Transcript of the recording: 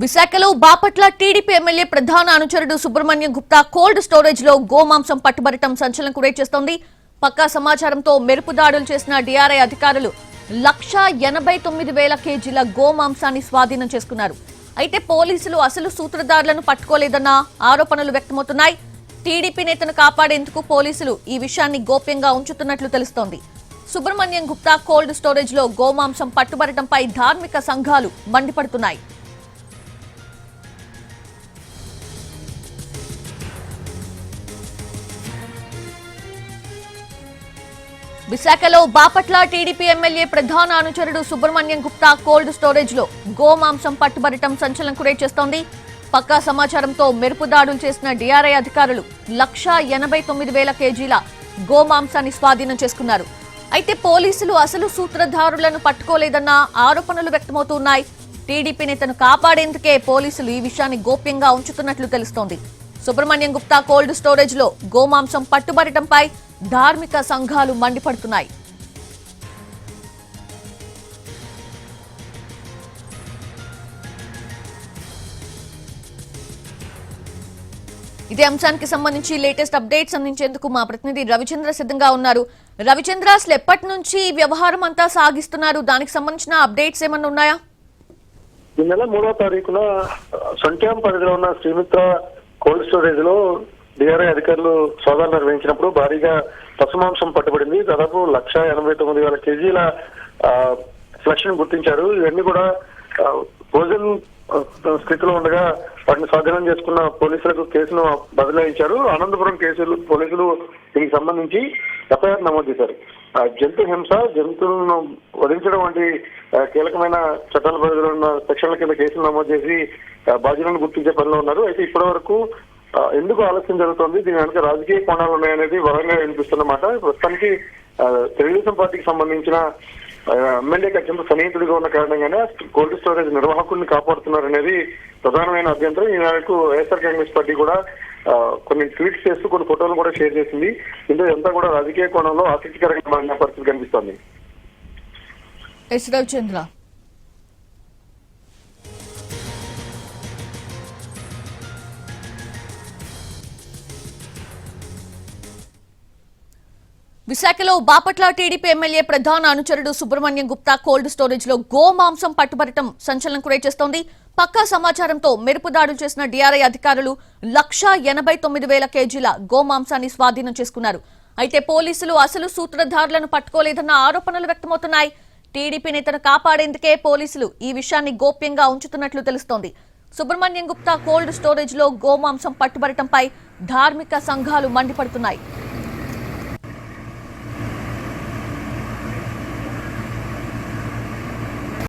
విశాఖలో Bapatla TDP MLA ప్రధాన అనుచరుడు సుబ్రహ్మణ్యం గుప్తా కోల్డ్ స్టోరేజ్లో గోమాంసం పట్టుబడటం సంచలనం గురై చేస్తోంది. పక్కా సమాచారంతో మెరుపు దాడులు చేసిన డిఆర్ఐ అధికారులు లక్ష ఎనభై తొమ్మిది వేల కేజీల గోమాంసాన్ని స్వాధీనం చేసుకున్నారు. అయితే పోలీసులు అసలు సూత్రధారులను పట్టుకోలేదన్న ఆరోపణలు వ్యక్తమవుతున్నాయి. టీడీపీ నేతను కాపాడేందుకు పోలీసులు ఈ విషయాన్ని గోప్యంగా ఉంచుతున్నట్లు తెలుస్తోంది. సుబ్రహ్మణ్యం గుప్తా కోల్డ్ స్టోరేజ్లో గోమాంసం పట్టుబడటంపై ధార్మిక సంఘాలు మండిపడుతున్నాయి. విశాఖలో బాపట్ల టీడీపీ ఎమ్మెల్యే ప్రధాన అనుచరుడు సుబ్రహ్మణ్యం గుప్తా కోల్డ్ స్టోరేజ్లో గోమాంసం పట్టుబడటం సంచలనం కురే చేస్తోంది పక్కా సమాచారంతో మెరుపు దాడులు చేసిన డిఆర్ఐ అధికారులు లక్షా ఎనభై తొమ్మిది వేల కేజీల గోమాంసాన్ని స్వాధీనం చేసుకున్నారు. అయితే పోలీసులు అసలు సూత్రధారులను పట్టుకోలేదన్న ఆరోపణలు వ్యక్తమవుతున్నాయి. టీడీపీ నేతను కాపాడేందుకే పోలీసులు ఈ విషయాన్ని గోప్యంగా ఉంచుతున్నట్లు తెలుస్తోంది. సుబ్రహ్మణ్యం గుప్తా కోల్డ్ స్టోరేజ్లో గోమాంసం పట్టుబడటంపై ధార్మిక సంఘాలు మండిపడుతున్నాయి. ఇదే అంశానికి సంబంధించి లేటెస్ట్ అప్డేట్స్ అందించేందుకు మా ప్రతినిధి రవిచంద్ర సిద్ధంగా ఉన్నారు. రవిచంద్ర అసలు ఎప్పటి నుంచి ఈ వ్యవహారం అంతా సాగిస్తున్నారు? దానికి సంబంధించిన అప్డేట్స్ ఏమన్నా ఉన్నాయా? ఈ నెల మూడో తారీఖున సంఖ్యాం పరిధిలో ఉన్న శ్రీమిత్ర కోల్డ్ స్టోరేజ్లో డిఆర్ఐ అధికారులు సోదాలు నిర్వహించినప్పుడు భారీగా పశుమాంసం పట్టుబడింది. దాదాపు లక్ష ఎనభై తొమ్మిది వేల కేజీల ఫ్లష్ గుర్తించారు. ఇవన్నీ కూడా భోజన్ స్థితిలో ఉండగా వాటిని స్వాధీనం చేసుకున్న పోలీసులకు కేసును బదలాయించారు. అనంతపురం కేసులు పోలీసులు దీనికి సంబంధించి ఎఫ్ఐఆర్ నమోదు చేశారు. ఆ, జంతు హింస జంతువులను వధించడం వంటి కీలకమైన చట్టాల పరిధిలో ఉన్న సెక్షన్ల కింద కేసులు నమోదు చేసి బాధ్యులను గుర్తించే పనిలో ఉన్నారు. అయితే ఇప్పటి వరకు ఎందుకు ఆలస్యం జరుగుతోంది? దీని వెనక రాజకీయ కోణాలు ఉన్నాయనేది బలంగా వినిపిస్తున్నమాట ప్రస్తుతానికి తెలుగుదేశం పార్టీకి సంబంధించిన ఎమ్మెల్యేకి అత్యంత సన్నిహితుడిగా ఉన్న కారణంగానే కోల్డ్ స్టోరేజ్ నిర్వాహకుడిని కాపాడుతున్నారనేది ప్రధానమైన అభ్యంతరం. ఈ మేరకు వైఎస్ఆర్ కాంగ్రెస్ పార్టీ కూడా కొన్ని ట్వీట్స్ చేస్తూ కొన్ని ఫోటోలు కూడా షేర్ చేసింది. ఇందులో ఇదంతా కూడా రాజకీయ కోణంలో ఆసక్తికరంగా మారిన పరిస్థితి కనిపిస్తోంది. ఎస్ విశాఖలో బాపట్ల టీడీపీ ఎమ్మెల్యే ప్రధాన అనుచరుడు సుబ్రహ్మణ్యం గుప్తా కోల్డ్ స్టోరేజ్లో గోమాంసం పట్టుబడటం సంచలనం కురే చేస్తోంది పక్కా సమాచారంతో మెరుపు దాడులు చేసిన డిఆర్ఐ అధికారులు లక్షా ఎనభై తొమ్మిది వేల కేజీల గోమాంసాన్ని స్వాధీనం చేసుకున్నారు. అయితే పోలీసులు అసలు సూత్రధారులను పట్టుకోలేదన్న ఆరోపణలు వ్యక్తమవుతున్నాయి. టీడీపీ నేతను కాపాడేందుకే పోలీసులు ఈ విషయాన్ని గోప్యంగా ఉంచుతున్నట్లు తెలుస్తోంది. సుబ్రహ్మణ్యం గుప్తా కోల్డ్ స్టోరేజ్లో గోమాంసం పట్టుబడటంపై ధార్మిక సంఘాలు మండిపడుతున్నాయి.